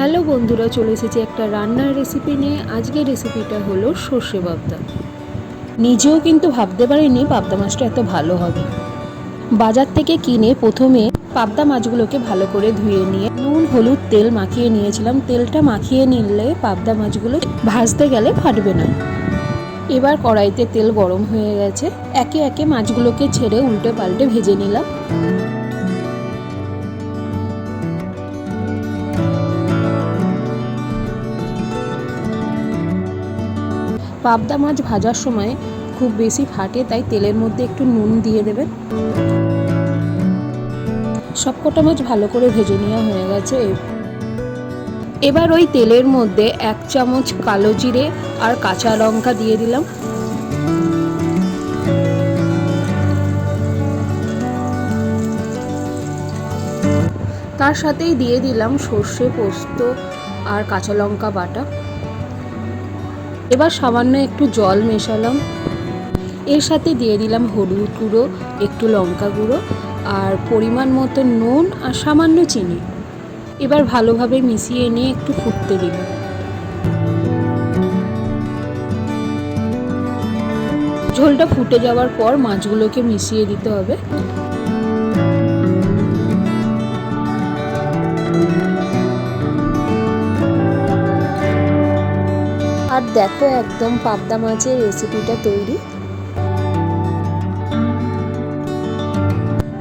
Hello বন্ধুরা, চলে এসেছি একটা রান্নার রেসিপি নিয়ে। আজকের রেসিপিটা হলো সর্ষে পাবদা। নিজেও কিন্তু ভাবতে পারিনি পাবদা মাছটা এত ভালো হবে। বাজার থেকে কিনে প্রথমে পাবদা মাছগুলোকে ভালো করে ধুয়ে নিয়ে নুন, হলুদ, তেল মাখিয়ে নিয়েছিলাম। তেলটা মাখিয়ে নিলে পাবদা মাছগুলো ভাজতে গেলে ফাটবে না। এবার কড়াইতে তেল গরম হয়ে গেছে। একে একে মাছগুলোকে ছেড়ে উল্টে পাল্টে ভেজে নিলাম। পাবদা মাছ ভাজার সময় খুব বেশি ফাটে, তাই তেলের মধ্যে একটু নুন দিয়ে দেবেন সবকটা মাছ ভালো করে ভেজে নেওয়া হয়ে গেছে। এবার ওই তেলের মধ্যে এক চামচ কালো জিরে আর কাঁচা লঙ্কা দিয়ে দিলাম। তার সাথেই দিয়ে দিলাম সর্ষে পোস্ত আর কাঁচা লঙ্কা বাটা। এবার সামান্য একটু জল মেশালাম। এর সাথে দিয়ে দিলাম হলুদ গুঁড়ো, একটু লঙ্কা গুঁড়ো আর পরিমাণ মতো নুন আর সামান্য চিনি। এবার ভালোভাবে মিশিয়ে নিয়ে একটু ফুটতে দিলাম। ঝোলটা ফুটে যাওয়ার পর মাছগুলোকে মিশিয়ে দিতে হবে। আর দেখো একদম পাবদা মাছের রেসিপিটা তৈরি।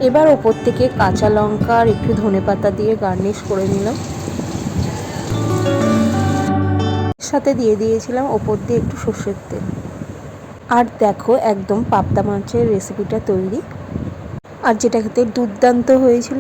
এবার ওপর থেকে কাঁচা লঙ্কা আর একটু ধনে পাতা দিয়ে গার্নিশ করে নিলাম। সাথে দিয়ে দিয়েছিলাম ওপর দিয়ে একটু সর্ষের তেল। আর দেখো একদম পাবদা মাছের রেসিপিটা তৈরি। আর যেটা খেতে দুর্দান্ত হয়েছিল